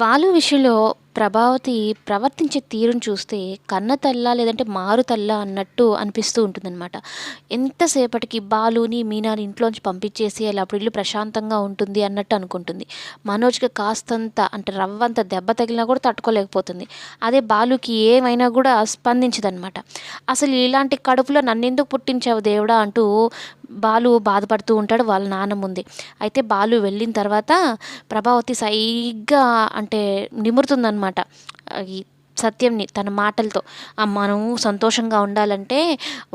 బాలు విషయంలో ప్రభావతి ప్రవర్తించే తీరును చూస్తే కన్న తల్ల లేదంటే మారు తల్ల అన్నట్టు అనిపిస్తూ ఉంటుందన్నమాట. ఎంతసేపటికి బాలుని మీనాని ఇంట్లోంచి పంపించేసి అలా అప్పుడు ఇల్లు ప్రశాంతంగా ఉంటుంది అన్నట్టు అనుకుంటుంది. మనోజ్కి కాస్తంత అంటే రవ్వంత దెబ్బ తగిలినా కూడా తట్టుకోలేకపోతుంది. అదే బాలుకి ఏమైనా కూడా స్పందించదనమాట అసలు ఇలాంటి కడుపులో నన్నెందుకు పుట్టించావు దేవుడా అంటూ బాలు బాధపడుతూ ఉంటాడు వాళ్ళ నాన్న ముందే. అయితే బాలు వెళ్ళిన తర్వాత ప్రభావతి సైగ్గా అంటే అనమాట ఈ సత్యంని తన మాటలతో. మనం సంతోషంగా ఉండాలంటే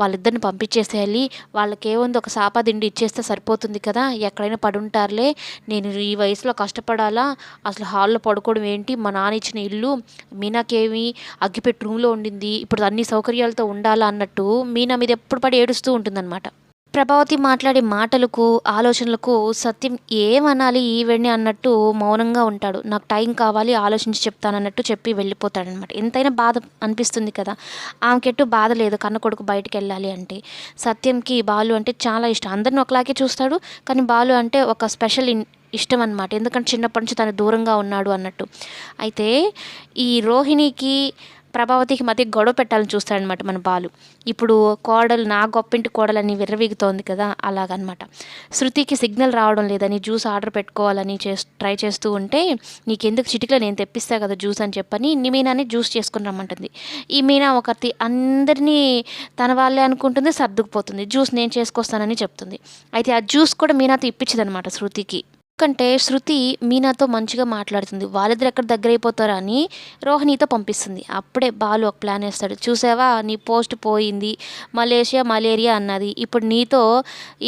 వాళ్ళిద్దరిని పంపించేసేయాలి. వాళ్ళకి ఏముంది ఒక సాపాదిండి ఇచ్చేస్తే సరిపోతుంది కదా. ఎక్కడైనా పడుంటారులే. నేను ఈ వయసులో కష్టపడాలా? అసలు హాల్లో పడుకోవడం ఏంటి? మా నాన్న ఇచ్చిన ఇల్లు మీనాకేమి అగ్గిపెట్టి రూమ్లో ఉండింది. ఇప్పుడు అన్ని సౌకర్యాలతో ఉండాలా అన్నట్టు మీనా మీద ఎప్పుడు పడి ఏడుస్తూ ఉంటుందన్నమాట. ప్రభావతి మాట్లాడే మాటలకు ఆలోచనలకు సత్యం ఏమనాలి ఈవెండి అన్నట్టు మౌనంగా ఉంటాడు. నాకు టైం కావాలి ఆలోచించి చెప్తానన్నట్టు చెప్పి వెళ్ళిపోతాడనమాట ఎంతైనా బాధ అనిపిస్తుంది కదా. ఆమెకెట్టు బాధ లేదు కన్న కొడుకు బయటికి వెళ్ళాలి అంటే. సత్యంకి బాలు అంటే చాలా ఇష్టం. అందరిని ఒకలాగే చూస్తాడు కానీ బాలు అంటే ఒక స్పెషల్ ఇన్ ఇష్టం అనమాట ఎందుకంటే చిన్నప్పటి నుంచి తను దూరంగా ఉన్నాడు అన్నట్టు. అయితే ఈ రోహిణికి ప్రభావతికి మధ్య గొడవ పెట్టాలని చూస్తాడనమాట మన బాలు. ఇప్పుడు కోడలు నా గొప్పింటి కోడలని విర్రవీగుతోంది కదా అలాగనమాట. శృతికి సిగ్నల్ రావడం లేదని జ్యూస్ ఆర్డర్ పెట్టుకోవాలని చేస్ ట్రై చేస్తూ ఉంటే నీకెందుకు చిటికలో నేను తెప్పిస్తా కదా జ్యూస్ అని చెప్పని ఇన్ని మీనాని జ్యూస్ చేసుకుని రమ్మంటుంది. ఈ మీనా ఒకరి అందరినీ తన వాళ్ళే అనుకుంటుంది సర్దుకుపోతుంది. జ్యూస్ నేను చేసుకొస్తానని చెప్తుంది. అయితే ఆ జ్యూస్ కూడా మీనాతో ఇప్పించదనమాట శృతికి. ఎందుకంటే శృతి మీనాతో మంచిగా మాట్లాడుతుంది. వాళ్ళిద్దరు ఎక్కడ దగ్గర అయిపోతారా అని రోహిణితో పంపిస్తుంది. అప్పుడే బాలు ఒక ప్లాన్ వేస్తాడు. చూసావా? నీ పోస్ట్ పోయింది. మలేషియా మలేరియా అన్నది. ఇప్పుడు నీతో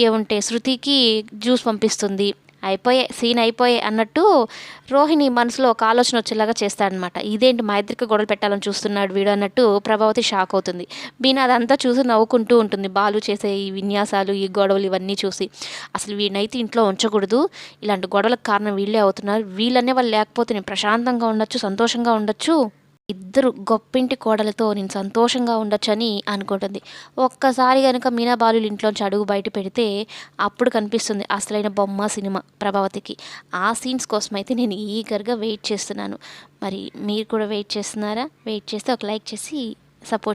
ఏముంటే శృతికి జ్యూస్ పంపిస్తుంది. అయిపోయే సీన్ అయిపోయే అన్నట్టు రోహిణి మనసులో ఒక ఆలోచన వచ్చేలాగా చేస్తాడనమాట ఇదేంటి మా ఇద్దరికి గొడవలు పెట్టాలని చూస్తున్నాడు వీడు అన్నట్టు ప్రభావతి షాక్ అవుతుంది. బీనా అదంతా చూసి నవ్వుకుంటూ ఉంటుంది. బాలు చేసే ఈ విన్యాసాలు ఈ గొడవలు ఇవన్నీ చూసి అసలు వీడినైతే ఇంట్లో ఉంచకూడదు. ఇలాంటి గొడవలకు కారణం వీళ్ళే అవుతున్నారు. వీళ్ళనే వాళ్ళు లేకపోతే నేను ప్రశాంతంగా ఉండొచ్చు సంతోషంగా ఉండొచ్చు? ఇద్దరు గొప్పింటి కోడలతో నేను సంతోషంగా ఉండొచ్చని అనుకుంటుంది. ఒక్కసారి కనుక మీనా బాలులు ఇంట్లోంచి అడుగు బయట పెడితే అప్పుడు కనిపిస్తుంది అసలైన బొమ్మ సినిమా ప్రభావతికి. ఆ సీన్స్ కోసం అయితే నేను ఈగర్గా వెయిట్ చేస్తున్నాను. మరి మీరు కూడా వెయిట్ చేస్తున్నారా? వెయిట్ చేస్తే ఒక లైక్ చేసి సపోర్ట్